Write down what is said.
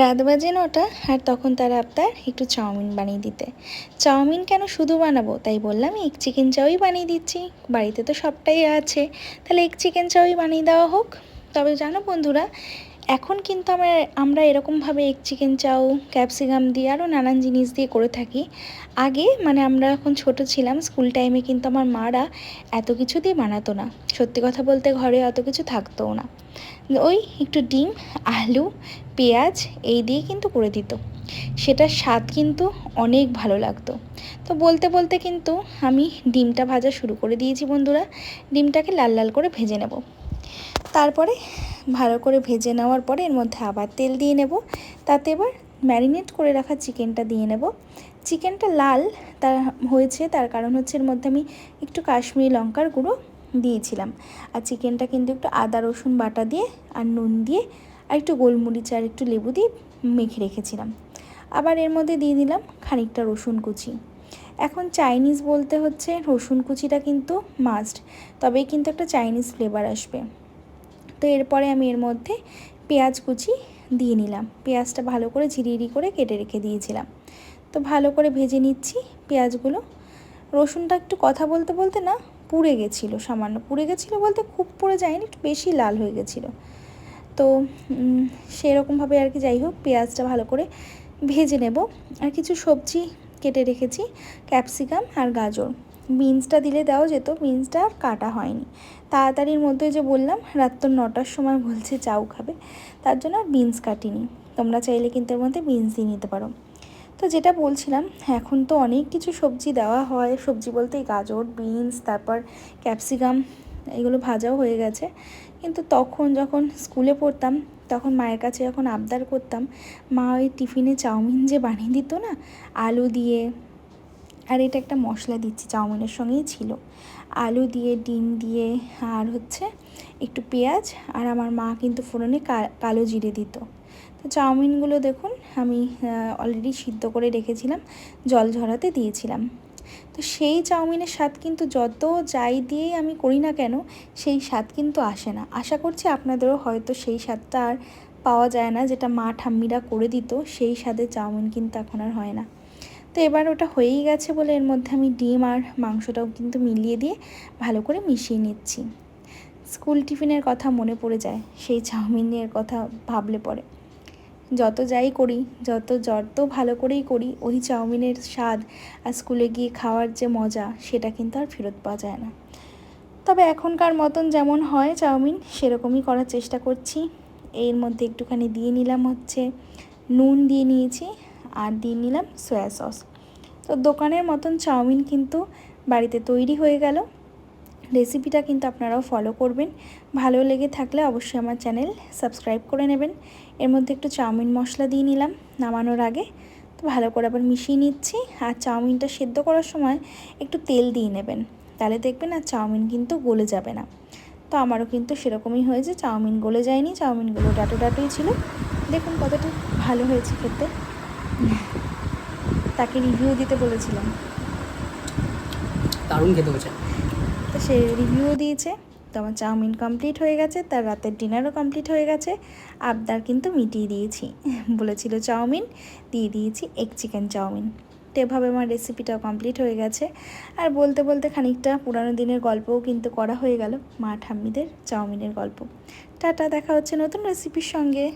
রাত বাজে নটা, আর তখন তারা আপনার একটু চাউমিন বানিয়ে দিতে। চাউমিন কেন শুধু বানাবো? তাই বললাম এক চিকেন চাউই বানিয়ে দিচ্ছি। বাড়িতে তো সবটাই আছে। তাহলে এক চিকেন চাউই বানিয়ে দেওয়া হোক। তবে জানো বন্ধুরা এখন কিন্তু আমরা আমরা এরকমভাবে এক চিকেন চাউ ক্যাপসিকাম দিয়ে আরও নানান জিনিস দিয়ে করে থাকি। আগে মানে আমরা এখন ছোট ছিলাম স্কুল টাইমে কিন্তু আমার মারা এত কিছু দিয়ে বানাতো না। সত্যি কথা বলতে ঘরে অত কিছু থাকতোও না। ওই একটু ডিম, আলু, পেঁয়াজ, এই দিয়ে কিন্তু করে দিত। সেটার স্বাদ কিন্তু অনেক ভালো লাগতো। তো বলতে বলতে কিন্তু আমি ডিমটা ভাজা শুরু করে দিয়েছি বন্ধুরা। ডিমটাকে লাল লাল করে ভেজে নেব। তারপরে ভালো করে ভেজে নেওয়ার পরে এর মধ্যে আবার তেল দিয়ে নেব। তাতে এবার ম্যারিনেট করে রাখা চিকেনটা দিয়ে নেব। চিকেনটা লাল তার হয়েছে, তার কারণ হচ্ছে এর মধ্যে আমি একটু কাশ্মীরি লঙ্কার গুঁড়ো দিয়েছিলাম। আর চিকেনটা কিন্তু একটু আদা, রসুন বাটা দিয়ে আর নুন দিয়ে আর একটু গোলমরিচ আর একটু লেবু দিয়ে মেখে রেখেছিলাম। আবার এর মধ্যে দিয়ে দিলাম খানিকটা রসুন কুচি। এখন চাইনিজ বলতে হচ্ছে রসুন কুচিটা কিন্তু মাস্ট তবেই কিন্তু একটা চাইনিজ ফ্লেভার আসবে। তো এরপরে আমি এর মধ্যে পেঁয়াজ কুচি দিয়ে নিলাম। পেঁয়াজটা ভালো করে ঝিরিঝিরি করে কেটে রেখে দিয়েছিলাম। তো ভালো করে ভেজে নিচ্ছি পেঁয়াজগুলো। রসুনটা একটু কথা বলতে বলতে না পুড়ে গেছিল, সামান্য পুড়ে গেছিল বলতে খুব পুড়ে যায়নি, একটু বেশি লাল হয়ে গেছিল। তো সেরকমভাবে আর কি যাই হোক পেঁয়াজটা ভালো করে ভেজে নেব। আর কিছু সবজি কেটে রেখেছি, ক্যাপসিকাম আর গাজর। বিনসটা দিলে দেওয়া যেত বিনসটা আর কাটা হয়নি। তাড়াতাড়ির মধ্যে যে বললাম রাত্র নটার সময় বলছে চাউ খাবে, তার জন্য আর বিনস কাটিনি। তোমরা চাইলে কিন্তু এর মধ্যে বিনস দিয়ে নিতে পারো। তো যেটা বলছিলাম, এখন তো অনেক কিছু সবজি দেওয়া হয়। সবজি বলতে গাজর বিনস তারপর ক্যাপসিকাম এগুলো ভাজাও হয়ে গেছে। কিন্তু তখন যখন স্কুলে পড়তাম, তখন মায়ের কাছে যখন আবদার করতাম, মা ওই টিফিনে চাউমিন যে বানিয়ে দিত না, আলু দিয়ে আর এটা একটা মশলা দিচ্ছি, চাউমিনের সঙ্গেই ছিল। আলু দিয়ে, ডিম দিয়ে, আর হচ্ছে একটু পেঁয়াজ, আর আমার মা কিন্তু ফোড়নে কালো জিরে দিত। তো চাউমিনগুলো দেখুন, আমি অলরেডি সিদ্ধ করে রেখেছিলাম, জল ঝরাতে দিয়েছিলাম। তো সেই চাউমিনের স্বাদ কিন্তু যত যাই দিয়েই আমি করি না কেন, সেই স্বাদ কিন্তু আসে না। আশা করছি আপনাদেরও হয়তো সেই স্বাদটা আর পাওয়া যায় না, যেটা মা ঠাম্মিরা করে দিত, সেই স্বাদের চাউমিন কিন্তু এখন আর হয় না। তো এবার ওটা হয়েই গেছে বলে এর মধ্যে আমি ডিম আর মাংসটাও কিন্তু মিলিয়ে দিয়ে ভালো করে মিশিয়ে নিচ্ছি। স্কুল টিফিনের কথা মনে পড়ে যায়, সেই চাউমিনের কথা ভাবলে পরে যত যাই করি, যত যত ভালো করেই করি, ওই চাউমিনের স্বাদ আর স্কুলে গিয়ে খাওয়ার যে মজা, সেটা কিন্তু আর ফেরত পাওয়া যায় না। তবে এখনকার মতন যেমন হয় চাউমিন, সেরকমই করার চেষ্টা করছি। এর মধ্যে একটুখানি দিয়ে নিলাম হচ্ছে, নুন দিয়ে নিয়েছি আর দিয়ে নিলাম সয়া সস তো দোকানের মতন চাউমিন কিন্তু বাড়িতে তৈরি হয়ে গেল। রেসিপিটা কিন্তু আপনারাও ফলো করবেন। ভালো লেগে থাকলে অবশ্যই আমার চ্যানেল সাবস্ক্রাইব করে নেবেন। এর মধ্যে একটু চাউমিন মশলা দিয়ে নিলাম নামানোর আগে। তো ভালো করে আবার মিশিয়ে নিচ্ছি আর চাউমিনটা সেদ্ধ করার সময় একটু তেল দিয়ে নেবেন। তাহলে দেখবেন আর চাউমিন কিন্তু গলে যাবে না। তো আমারও কিন্তু সেরকমই হয়েছে, চাউমিন গলে যায়নি, চাউমিনগুলো ডাটো ডাটোই ছিল। দেখুন কতটা ভালো হয়েছে খেতে। তাকে রিভিউ দিতে বলেছিলাম। দারুণ খেতে হয়েছে। তো সে রিভিউ দিয়েছে তো আমার চাউমিন কমপ্লিট হয়ে গেছে তার রাতের ডিনারও কমপ্লিট হয়ে গেছে। আবদার কিন্তু মিটিয়ে দিয়েছি। বলেছিল চাউমিন দিয়ে দিয়েছি এগ চিকেন চাউমিন। তো এভাবে আমার রেসিপিটাও কমপ্লিট হয়ে গেছে। আর বলতে বলতে খানিকটা পুরানো দিনের গল্পও কিন্তু করা হয়ে গেল মা ঠাম্মিদের চাউমিনের গল্প। টাটা দেখা হচ্ছে নতুন রেসিপির সঙ্গে।